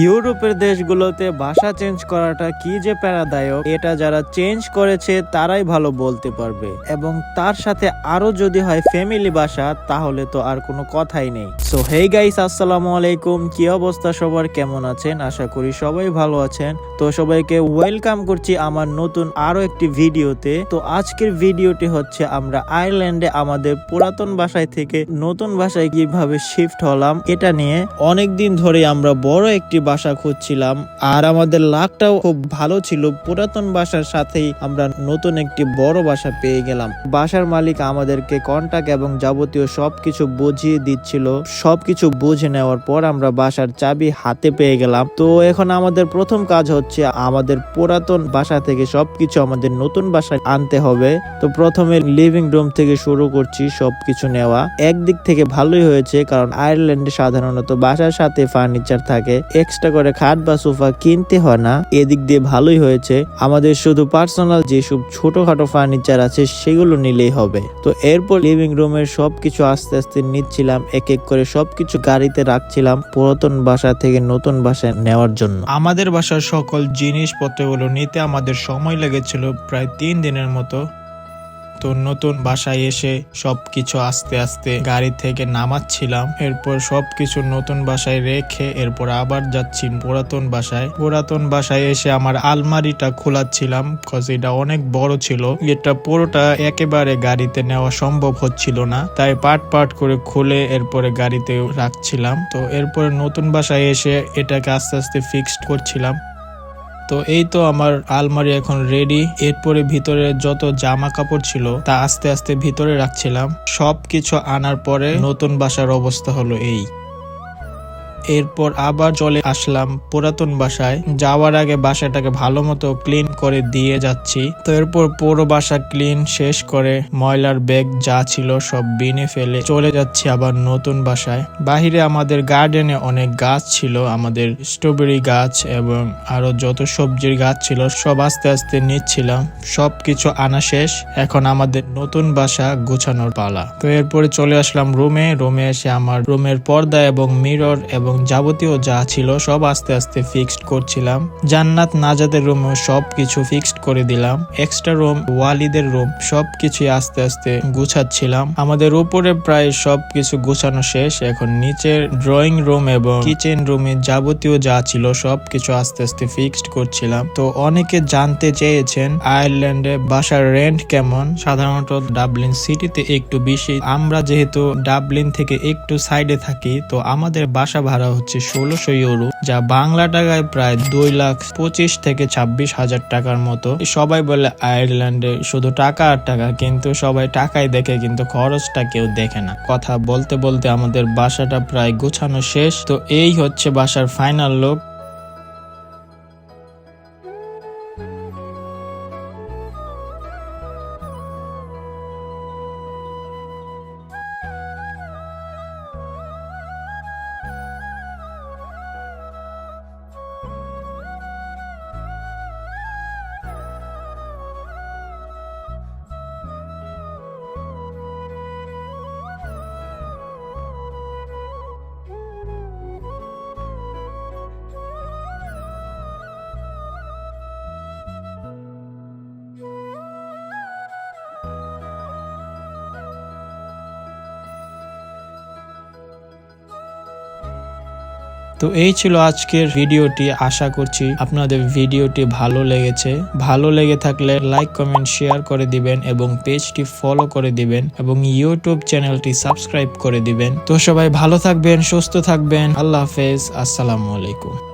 ইউরোপের দেশগুলোতে ভাষা চেঞ্জ করাটা কি যে প্যারাদায়ক, এটা যারা চেঞ্জ করেছে তারাই ভালো বলতে পারবে। এবং তার সাথে আরও যদি হয় ফ্যামিলি ভাষা, তাহলে তো আর কোনো কথাই নেই। সো হেই গাইস আসসালামু আলাইকুম। কি অবস্থা সবার? কেমন আছেন? আশা করি সবাই ভালো আছেন। তো সবাইকে ওয়েলকাম করছি আমার নতুন আরও একটি ভিডিওতে। তো আজকের ভিডিওটি হচ্ছে আমরা আয়ারল্যান্ডে আমাদের পুরাতন ভাষায় থেকে নতুন ভাষায় কীভাবে শিফট হলাম, এটা নিয়ে অনেক দিন ধরে আমরা বড় একটি বাসা খুঁজছিলাম। আর আমাদের লাকটাও খুব ভালো ছিল। পুরাতন বাসার সাথেই আমরা নতুন একটি বড় বাসা পেয়ে গেলাম। বাসার মালিক আমাদেরকে কন্টাক্ট এবং যাবতীয় সবকিছু বুঝিয়ে দিচ্ছিল। সবকিছু বুঝে নেওয়ার পর আমরা বাসার চাবি হাতে পেয়ে গেলাম। তো এখন আমাদের প্রথম কাজ হচ্ছে আমাদের পুরাতন বাসা থেকে সবকিছু আমাদের নতুন বাসায় আনতে হবে। তো প্রথমে লিভিং রুম থেকে শুরু করছি সবকিছু নেওয়া। একদিক থেকে ভালোই হয়েছে কারণ আয়ারল্যান্ডে সাধারণত বাসার সাথে ফার্নিচার থাকে। এক্সট্রা করে খাট বা সোফা কিনতে হয় না। এদিক দিয়ে ভালোই হয়েছে। আমাদের শুধু পার্সোনাল যেসব ছোটখাটো ফার্নিচার আছে, সেগুলো নিলেই হবে। তো এরপর লিভিং রুমের সবকিছু আস্তে আস্তে নিচ্ছিলাম, এক এক করে সবকিছু গাড়িতে রাখছিলাম পুরাতন বাসা থেকে নতুন বাসায় নেওয়ার জন্য। আমাদের বাসার সকল জিনিসপত্রগুলো নিতে আমাদের সময় লেগেছিল প্রায় তিন দিনের মতো। তো নতুন বাসায় এসে সবকিছু আস্তে আস্তে গাড়ি থেকে নামাচ্ছিলাম। এরপর সবকিছু নতুন বাসায় রেখে এরপর আবার যাচ্ছি পুরাতন বাসায় পুরাতন বাসায় এসে আমার আলমারিটা খোলাচ্ছিলাম কজ এটা অনেক বড় ছিল। এটা পুরোটা একেবারে গাড়িতে নেওয়া সম্ভব হচ্ছিল না। তাই পাট পাট করে খুলে এরপরে গাড়িতে রাখছিলাম। তো এরপরে নতুন বাসায় এসে এটাকে আস্তে আস্তে ফিক্সড করছিলাম। তো এই তো আমার আলমারি এখন রেডি এরপরে ভিতরে যত জামা কাপড় ছিল তা আস্তে আস্তে ভিতরে রাখছিলাম। সব কিছু আনার পরে নতুন বাসার অবস্থা হলো এই। এরপর আবার চলে আসলাম পুরাতন বাসায়। যাওয়ার আগে বাসাটাকে ভালো মতো ক্লিন করে দিয়ে যাচ্ছি। তো এরপর পুরো বাসা ক্লিন শেষ করে ময়লার ব্যাগ যা ছিল সব বিনে ফেলে চলে যাচ্ছি আবার নতুন বাসায়। বাহিরে আমাদের গার্ডেনে অনেক গাছ ছিল, আমাদের স্ট্রবেরি গাছ এবং আরও যত সবজির গাছ ছিল সব আস্তে আস্তে নিচ্ছিলাম। সব কিছু আনা শেষ, এখন আমাদের নতুন বাসা গোছানোর পালা। তো এরপরে চলে আসলাম রুমে রুমে এসে আমার রুমের পর্দা এবং মিরর এবং যাবতীয় যা ছিল সব আস্তে আস্তে ফিক্সড করছিলাম। জান্নাত নাজাদের রুমে সব কিছু ফিক্সড করে দিলাম। এক্সট্রা রুম ওয়ালিদের রুম সব কিছুই আস্তে আস্তে গুছাচ্ছিলাম। আমাদের উপরে প্রায় সব কিছু গুছানো শেষ। এখন নিচের ড্রয়িং রুম এবং কিচেন রুমে যাবতীয় যা ছিল সব কিছু আস্তে আস্তে ফিক্সড করছিলাম। তো অনেকে জানতে চেয়েছেন আয়ারল্যান্ডে বাসার রেন্ট কেমন? সাধারণত ডাবলিন সিটিতে একটু বেশি। আমরা যেহেতু ডাবলিন থেকে একটু সাইডে থাকি, তো আমাদের বাসা ভাড়া হচ্ছে ষোলোশো ইউরো, যা বাংলা টাকায় প্রায় দুই লাখ পঁচিশ থেকে ছাব্বিশ হাজার টাকার মতো। সবাই বলে আয়ারল্যান্ডে শুধু টাকা আর টাকা, কিন্তু সবাই টাকাই দেখে, কিন্তু খরচটা কেউ দেখে না। কথা বলতে বলতে আমাদের বাসাটা প্রায় গোছানো শেষ। তো এই হচ্ছে বাসার ফাইনাল লুক তো এই ছিল আজকের ভিডিওটি। আশা করছি আপনাদের ভিডিওটি ভালো লেগেছে। ভালো লেগে থাকলে লাইক, কমেন্ট, শেয়ার করে দিবেন এবং পেজটি ফলো করে দিবেন এবং ইউটিউব চ্যানেলটি সাবস্ক্রাইব করে দিবেন। তো সবাই ভালো থাকবেন, সুস্থ থাকবেন। আল্লাহ হাফেজ। আসসালামু আলাইকুম।